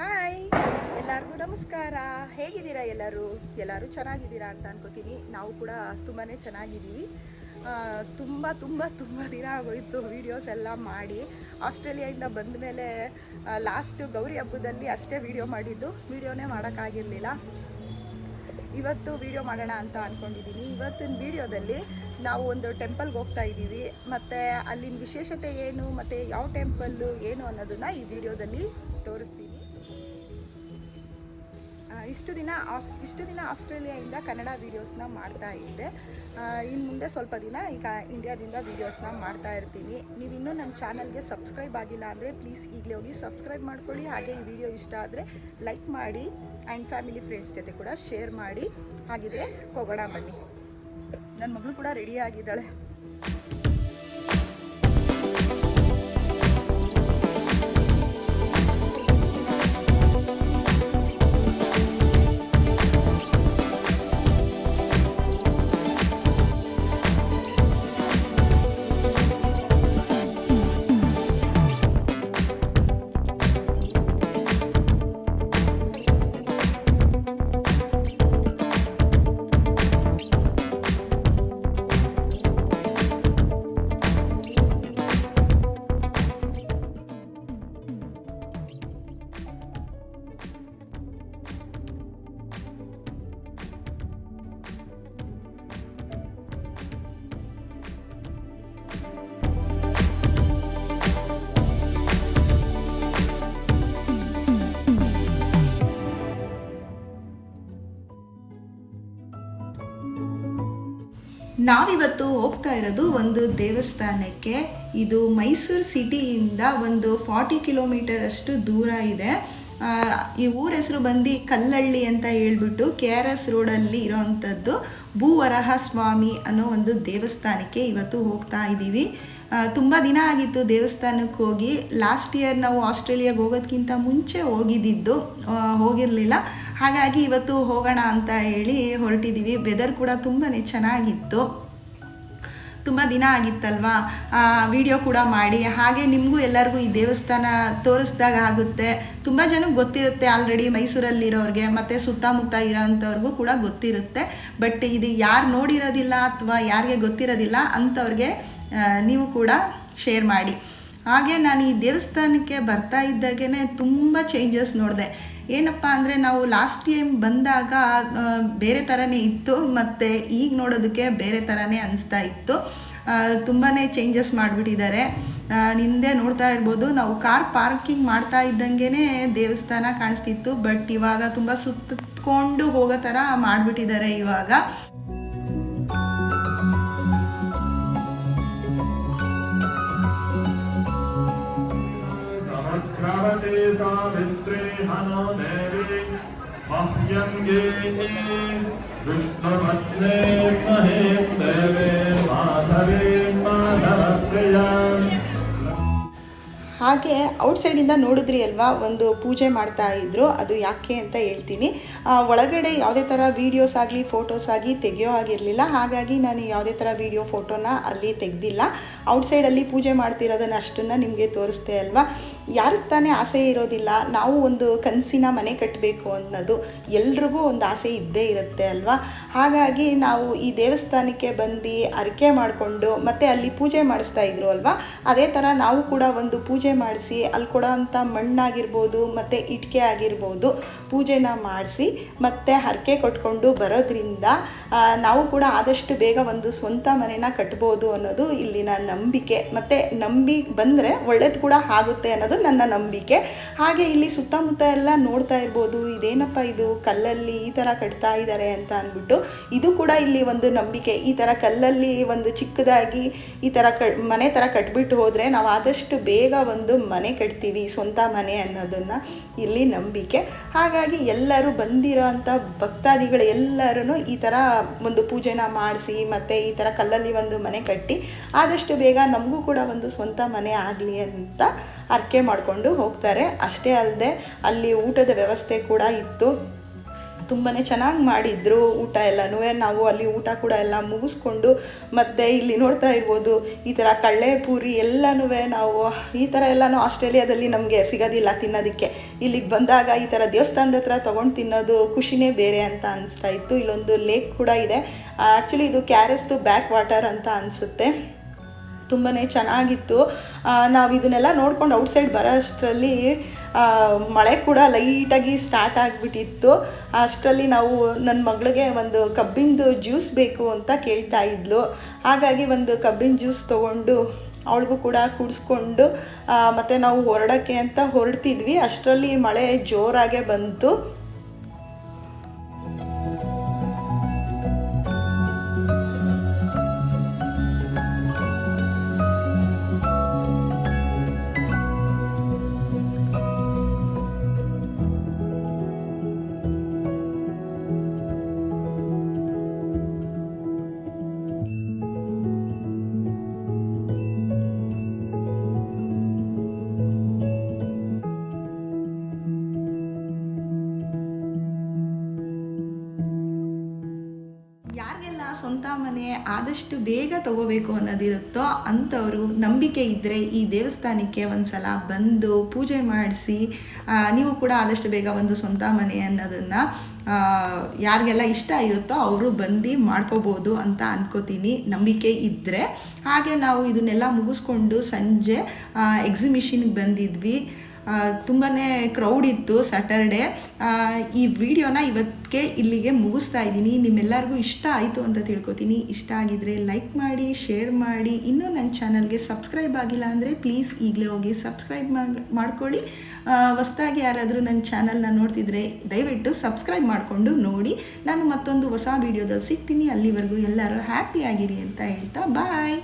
Hi ಎಲ್ಲರಿಗೂ ನಮಸ್ಕಾರ. ಹೇಗಿದ್ದೀರಾ ಎಲ್ಲರೂ? ಎಲ್ಲರೂ ಚೆನ್ನಾಗಿದ್ದೀರಾ ಅಂತ ಅನ್ಕೋತೀನಿ. ನಾವು ಕೂಡ ತುಂಬಾ ಚೆನ್ನಾಗಿದ್ದೀವಿ. ತುಂಬ ತುಂಬ ತುಂಬ ದಿನ ಆಗೋಯಿತು ವೀಡಿಯೋಸ್ ಎಲ್ಲ ಮಾಡಿ. ಆಸ್ಟ್ರೇಲಿಯಾಯಿಂದ ಬಂದ ಮೇಲೆ ಲಾಸ್ಟ್ ಗೌರಿ ಹಬ್ಬದಲ್ಲಿ ಅಷ್ಟೇ ವೀಡಿಯೋ ಮಾಡಿದ್ದು. ವೀಡಿಯೋನೇ ಮಾಡೋಕ್ಕಾಗಿರಲಿಲ್ಲ. ಇವತ್ತು ವಿಡಿಯೋ ಮಾಡೋಣ ಅಂತ ಅಂದ್ಕೊಂಡಿದ್ದೀನಿ ಇವತ್ತಿನ ವಿಡಿಯೋದಲ್ಲಿ ನಾವು ಒಂದು ಟೆಂಪಲ್ಗೆ ಹೋಗ್ತಾ ಇದ್ದೀವಿ. ಮತ್ತು ಅಲ್ಲಿನ ವಿಶೇಷತೆ ಏನು? ಮತ್ತು ಯಾವ ಟೆಂಪಲ್ಲು ಏನು ಅನ್ನೋದನ್ನು ಈ ವಿಡಿಯೋದಲ್ಲಿ ತೋರಿಸ್ತೀನಿ. ಇಷ್ಟು ದಿನ ಆಸ್, ಇಷ್ಟು ದಿನ ಆಸ್ಟ್ರೇಲಿಯಾದಿಂದ ಕನ್ನಡ ವೀಡಿಯೋಸ್ನ ಮಾಡ್ತಾ ಇದ್ದೆ. ಇನ್ನು ಮುಂದೆ ಸ್ವಲ್ಪ ದಿನ ಈಗ ಇಂಡಿಯಾದಿಂದ ವೀಡಿಯೋಸ್ನ ಮಾಡ್ತಾ ಇರ್ತೀನಿ. ನೀವು ಇನ್ನೂ ನನ್ನ ಚಾನಲ್ಗೆ ಸಬ್ಸ್ಕ್ರೈಬ್ ಆಗಿಲ್ಲ ಅಂದರೆ ಪ್ಲೀಸ್ ಈಗಲೇ ಹೋಗಿ ಸಬ್ಸ್ಕ್ರೈಬ್ ಮಾಡ್ಕೊಳ್ಳಿ. ಹಾಗೆ ಈ ವಿಡಿಯೋ ಇಷ್ಟ ಆದರೆ ಲೈಕ್ ಮಾಡಿ ಆ್ಯಂಡ್ ಫ್ಯಾಮಿಲಿ ಫ್ರೆಂಡ್ಸ್ ಜೊತೆ ಕೂಡ ಶೇರ್ ಮಾಡಿ. ಹಾಗಿದ್ರೆ ಹೋಗೋಣ ಬನ್ನಿ. ನನ್ನ ಮಗಳು ಕೂಡ ರೆಡಿ ಆಗಿದ್ದಾಳೆ. ನಾವಿವತ್ತು ಹೋಗ್ತಾ ಇರೋದು ಒಂದು ದೇವಸ್ಥಾನಕ್ಕೆ. ಇದು ಮೈಸೂರು ಸಿಟಿಯಿಂದ ಒಂದು ಫಾರ್ಟಿ ಕಿಲೋಮೀಟರ್ ಅಷ್ಟು ದೂರ ಇದೆ. ಈ ಊರ ಹೆಸರು ಬಂದು ಕಲ್ಲಳ್ಳಿ ಅಂತ ಹೇಳ್ಬಿಟ್ಟು ಕೆ ಆರ್ ಎಸ್ ರೋಡಲ್ಲಿ ಇರೋವಂಥದ್ದು ಭೂವರಹ ಸ್ವಾಮಿ ಅನ್ನೋ ಒಂದು ದೇವಸ್ಥಾನಕ್ಕೆ ಇವತ್ತು ಹೋಗ್ತಾ ಇದ್ದೀವಿ ತುಂಬ ದಿನ ಆಗಿತ್ತು ದೇವಸ್ಥಾನಕ್ಕೆ ಹೋಗಿ. ಲಾಸ್ಟ್ ಇಯರ್ ನಾವು ಆಸ್ಟ್ರೇಲಿಯಾಗೆ ಹೋಗೋದಕ್ಕಿಂತ ಮುಂಚೆ ಹೋಗಿದ್ದಿದ್ದು. ಹೋಗಿರಲಿಲ್ಲ. ಹಾಗಾಗಿ ಇವತ್ತು ಹೋಗೋಣ ಅಂತ ಹೇಳಿ ಹೊರಟಿದ್ದೀವಿ ವೆದರ್ ಕೂಡ ತುಂಬಾ ಚೆನ್ನಾಗಿತ್ತು. ತುಂಬ ದಿನ ಆಗಿತ್ತಲ್ವಾ? ವಿಡಿಯೋ ಕೂಡ ಮಾಡಿ. ಹಾಗೆ ನಿಮಗೂ ಎಲ್ಲರಿಗೂ ಈ ದೇವಸ್ಥಾನ ತೋರಿಸ್ದಾಗ ಆಗುತ್ತೆ. ತುಂಬ ಜನಕ್ಕೆ ಗೊತ್ತಿರುತ್ತೆ ಆಲ್ರೆಡಿ ಮೈಸೂರಲ್ಲಿರೋರಿಗೆ, ಮತ್ತು ಸುತ್ತಮುತ್ತ ಇರೋಂಥವ್ರಿಗೂ ಕೂಡ ಗೊತ್ತಿರುತ್ತೆ. ಬಟ್ ಇದು ಯಾರು ನೋಡಿರೋದಿಲ್ಲ ಅಥವಾ ಯಾರಿಗೆ ಗೊತ್ತಿರೋದಿಲ್ಲ ಅಂಥವ್ರಿಗೆ ನೀವು ಕೂಡ ಶೇರ್ ಮಾಡಿ. ಹಾಗೆ ನಾನು ಈ ದೇವಸ್ಥಾನಕ್ಕೆ ಬರ್ತಾ ಇದ್ದಾಗೇ ತುಂಬ ಚೇಂಜಸ್ ನೋಡಿದೆ. ಏನಪ್ಪ ಅಂದರೆ ನಾವು ಲಾಸ್ಟ್ ಟೈಮ್ ಬಂದಾಗ ಬೇರೆ ಥರನೇ ಇತ್ತು, ಮತ್ತು ಈಗ ನೋಡೋದಕ್ಕೆ ಬೇರೆ ಥರನೇ ಅನಿಸ್ತಾ ಇತ್ತು. ತುಂಬಾ ಚೇಂಜಸ್ ಮಾಡಿಬಿಟ್ಟಿದ್ದಾರೆ. ಹಿಂದೆ ನೋಡ್ತಾ ಇರ್ಬೋದು, ನಾವು ಕಾರ್ ಪಾರ್ಕಿಂಗ್ ಮಾಡ್ತಾ ಇದ್ದಂಗೆ ದೇವಸ್ಥಾನ ಕಾಣಿಸ್ತಿತ್ತು ಬಟ್ ಇವಾಗ ತುಂಬ ಸುತ್ತಕೊಂಡು ಹೋಗೋ ಥರ ಮಾಡಿಬಿಟ್ಟಿದ್ದಾರೆ ಇವಾಗ. समग्रवते सावित्रे हनो देवी मह्यङ्गे विष्णुपत्ने महें देवे माधवे माधवप्रियाम् ಹಾಗೆ ಔಟ್ಸೈಡಿಂದ ನೋಡಿದ್ರಿ ಅಲ್ವಾ ಒಂದು ಪೂಜೆ ಮಾಡ್ತಾ ಇದ್ರು ಅದು ಯಾಕೆ ಅಂತ ಹೇಳ್ತೀನಿ ಆ, ಒಳಗಡೆ ಯಾವುದೇ ಥರ ವೀಡಿಯೋಸ್ ಆಗಲಿ ಫೋಟೋಸ್ ಆಗಿ ತೆಗೆಯೋ ಆಗಿರಲಿಲ್ಲ ಹಾಗಾಗಿ ನಾನು ಯಾವುದೇ ಥರ ವೀಡಿಯೋ ಫೋಟೋನ ಅಲ್ಲಿ ತೆಗೆದಿಲ್ಲ ಔಟ್ಸೈಡಲ್ಲಿ ಪೂಜೆ ಮಾಡ್ತಿರೋದನ್ನ ಅಷ್ಟನ್ನು ನಿಮಗೆ ತೋರಿಸ್ತೆ ಅಲ್ವಾ ಯಾರಿಗೆ ತಾನೇ ಆಸೆ ಇರೋದಿಲ್ಲ, ನಾವು ಒಂದು ಕನಸಿನ ಮನೆ ಕಟ್ಟಬೇಕು ಅನ್ನೋದು ಎಲ್ರಿಗೂ ಒಂದು ಆಸೆ ಇದ್ದೇ ಇರುತ್ತೆ ಅಲ್ವಾ? ಹಾಗಾಗಿ ನಾವು ಈ ದೇವಸ್ಥಾನಕ್ಕೆ ಬಂದು ಅರಿಕೆ ಮಾಡಿಕೊಂಡು ಮತ್ತು ಅಲ್ಲಿ ಪೂಜೆ ಮಾಡಿಸ್ತಾ ಇದ್ರು ಅಲ್ವಾ? ಅದೇ ಥರ ನಾವು ಕೂಡ ಒಂದು ಪೂಜೆ ಮಾಡಿಸಿ, ಅಲ್ಲಿ ಕೊಡೋ ಅಂಥ ಮಣ್ಣಾಗಿರ್ಬೋದು, ಮತ್ತು ಇಟ್ಕೆ ಆಗಿರ್ಬೋದು ಪೂಜೆನ ಮಾಡಿಸಿ, ಮತ್ತು ಹರಕೆ ಕೊಟ್ಕೊಂಡು ಬರೋದ್ರಿಂದ ನಾವು ಕೂಡ ಆದಷ್ಟು ಬೇಗ ಒಂದು ಸ್ವಂತ ಮನೆನ ಕಟ್ಬೋದು ಅನ್ನೋದು ಇಲ್ಲಿನ ನಂಬಿಕೆ. ಮತ್ತು ನಂಬಿ ಬಂದರೆ ಒಳ್ಳೇದು ಕೂಡ ಆಗುತ್ತೆ ಅನ್ನೋದು ನನ್ನ ನಂಬಿಕೆ. ಹಾಗೆ ಇಲ್ಲಿ ಸುತ್ತಮುತ್ತ ಎಲ್ಲ ನೋಡ್ತಾ ಇರ್ಬೋದು, ಇದೇನಪ್ಪ ಇದು ಕಲ್ಲಲ್ಲಿ ಈ ಥರ ಕಟ್ತಾ ಇದ್ದಾರೆ ಅಂತ ಅಂದ್ಬಿಟ್ಟು ಇದು ಕೂಡ ಇಲ್ಲಿ ಒಂದು ನಂಬಿಕೆ. ಈ ಥರ ಕಲ್ಲಲ್ಲಿ ಒಂದು ಚಿಕ್ಕದಾಗಿ ಈ ಥರ ಕ, ಮನೆ ಥರ ಕಟ್ಬಿಟ್ಟು ಹೋದರೆ ನಾವು ಆದಷ್ಟು ಬೇಗ ಒಂದು ಮನೆ ಕಟ್ತೀವಿ, ಸ್ವಂತ ಮನೆ ಅನ್ನೋದನ್ನು ಇಲ್ಲಿ ನಂಬಿಕೆ. ಹಾಗಾಗಿ ಎಲ್ಲರೂ ಬಂದಿರೋ ಅಂಥ ಭಕ್ತಾದಿಗಳು ಎಲ್ಲರೂ ಈ ಥರ ಒಂದು ಪೂಜೆನ ಮಾಡಿಸಿ ಮತ್ತು ಈ ಥರ ಕಲ್ಲಲ್ಲಿ ಒಂದು ಮನೆ ಕಟ್ಟಿ ಆದಷ್ಟು ಬೇಗ ನಮಗೂ ಕೂಡ ಒಂದು ಸ್ವಂತ ಮನೆ ಆಗಲಿ ಅಂತ ಅರ್ಕೆ ಮಾಡಿಕೊಂಡು ಹೋಗ್ತಾರೆ. ಅಷ್ಟೇ ಅಲ್ಲದೆ ಅಲ್ಲಿ ಊಟದ ವ್ಯವಸ್ಥೆ ಕೂಡ ಇತ್ತು. ತುಂಬಾ ಚೆನ್ನಾಗಿ ಮಾಡಿದ್ರು ಊಟ ಎಲ್ಲನೂ. ನಾವು ಅಲ್ಲಿ ಊಟ ಕೂಡ ಎಲ್ಲ ಮುಗಿಸ್ಕೊಂಡು ಮತ್ತು ಇಲ್ಲಿ ನೋಡ್ತಾ ಇರ್ಬೋದು, ಈ ಥರ ಕಳ್ಳೆ ಪೂರಿ ಎಲ್ಲನೂ ನಾವು ಈ ಥರ ಎಲ್ಲನೂ ಆಸ್ಟ್ರೇಲಿಯಾದಲ್ಲಿ ನಮಗೆ ಸಿಗೋದಿಲ್ಲ ತಿನ್ನೋದಕ್ಕೆ. ಇಲ್ಲಿಗೆ ಬಂದಾಗ ಈ ಥರ ದೇವಸ್ಥಾನದ ಹತ್ರ ತೊಗೊಂಡು ತಿನ್ನೋದು ಖುಷಿನೇ ಬೇರೆ ಅಂತ ಅನಿಸ್ತಾ ಇತ್ತು. ಇಲ್ಲೊಂದು ಲೇಕ್ ಕೂಡ ಇದೆ. ಆ್ಯಕ್ಚುಲಿ ಇದು ಕ್ಯಾರೆಸ್ದು ಬ್ಯಾಕ್ ವಾಟರ್ ಅಂತ ಅನಿಸುತ್ತೆ. ತುಂಬಾ ಚೆನ್ನಾಗಿತ್ತು. ನಾವು ಇದನ್ನೆಲ್ಲ ನೋಡ್ಕೊಂಡು ಔಟ್ಸೈಡ್ ಬರೋ ಅಷ್ಟರಲ್ಲಿ ಮಳೆ ಕೂಡ ಲೈಟಾಗಿ ಸ್ಟಾರ್ಟ್ ಆಗಿಬಿಟ್ಟಿತ್ತು. ಅಷ್ಟರಲ್ಲಿ ನಾವು ನನ್ನ ಮಗಳಿಗೆ ಒಂದು ಕಬ್ಬಿಂದು ಜ್ಯೂಸ್ ಬೇಕು ಅಂತ ಕೇಳ್ತಾ ಇದ್ಲು. ಹಾಗಾಗಿ ಒಂದು ಕಬ್ಬಿನ ಜ್ಯೂಸ್ ತೊಗೊಂಡು ಅವಳಿಗೂ ಕೂಡ ಕುಡಿಸ್ಕೊಂಡು ಮತ್ತು ನಾವು ಹೊರಡೋಕ್ಕೆ ಅಂತ ಹೊರಡ್ತಿದ್ವಿ. ಅಷ್ಟರಲ್ಲಿ ಮಳೆ ಜೋರಾಗೆ ಬಂತು. ಆದಷ್ಟು ಬೇಗ ತಗೋಬೇಕು ಅನ್ನೋದಿರುತ್ತೋ ಅಂಥವರು ನಂಬಿಕೆ ಇದ್ದರೆ ಈ ದೇವಸ್ಥಾನಕ್ಕೆ ಒಂದು ಸಲ ಬಂದು ಪೂಜೆ ಮಾಡಿಸಿ ನೀವು ಕೂಡ ಆದಷ್ಟು ಬೇಗ ಒಂದು ಸ್ವಂತ ಮನೆ ಅನ್ನೋದನ್ನು ಯಾರಿಗೆಲ್ಲ ಇಷ್ಟ ಇರುತ್ತೋ ಅವರು ಬಂದು ಮಾಡ್ಕೋಬೋದು ಅಂತ ಅನ್ಕೋತೀನಿ. ನಂಬಿಕೆ ಇದ್ದರೆ ಹಾಗೆ ನಾವು ಇದನ್ನೆಲ್ಲ ಮುಗಿಸ್ಕೊಂಡು ಸಂಜೆ ಎಕ್ಸಿಮಿಷನ್ಗೆ ಬಂದಿದ್ವಿ. ತುಂಬಾ ಕ್ರೌಡ್ ಇತ್ತು ಸ್ಯಾಟರ್ಡೆ ಈ ವಿಡಿಯೋನ ಇವತ್ತಿಗೆ ಇಲ್ಲಿಗೆ ಮುಗಿಸ್ತಾ ಇದ್ದೀನಿ. ನಿಮ್ಮೆಲ್ಲರಿಗೂ ಇಷ್ಟ ಆಯಿತು ಅಂತ ತಿಳ್ಕೊತೀನಿ. ಇಷ್ಟ ಆಗಿದ್ರೆ ಲೈಕ್ ಮಾಡಿ ಶೇರ್ ಮಾಡಿ. ಇನ್ನೂ ನನ್ನ ಚಾನಲ್ಗೆ ಸಬ್ಸ್ಕ್ರೈಬ್ ಆಗಿಲ್ಲ ಅಂದರೆ ಪ್ಲೀಸ್ ಈಗಲೇ ಹೋಗಿ ಸಬ್ಸ್ಕ್ರೈಬ್ ಮಾಡ್ಕೊಳ್ಳಿ. ಹೊಸ್ದಾಗಿ ಯಾರಾದರೂ ನನ್ನ ಚಾನಲ್ನ ನೋಡ್ತಿದ್ರೆ ದಯವಿಟ್ಟು ಸಬ್ಸ್ಕ್ರೈಬ್ ಮಾಡಿಕೊಂಡು ನೋಡಿ. ನಾನು ಮತ್ತೊಂದು ಹೊಸ ವಿಡಿಯೋದಲ್ಲಿ ಸಿಗ್ತೀನಿ. ಅಲ್ಲಿವರೆಗೂ ಎಲ್ಲರೂ ಹ್ಯಾಪಿಯಾಗಿರಿ ಅಂತ ಹೇಳ್ತಾ ಬಾಯ್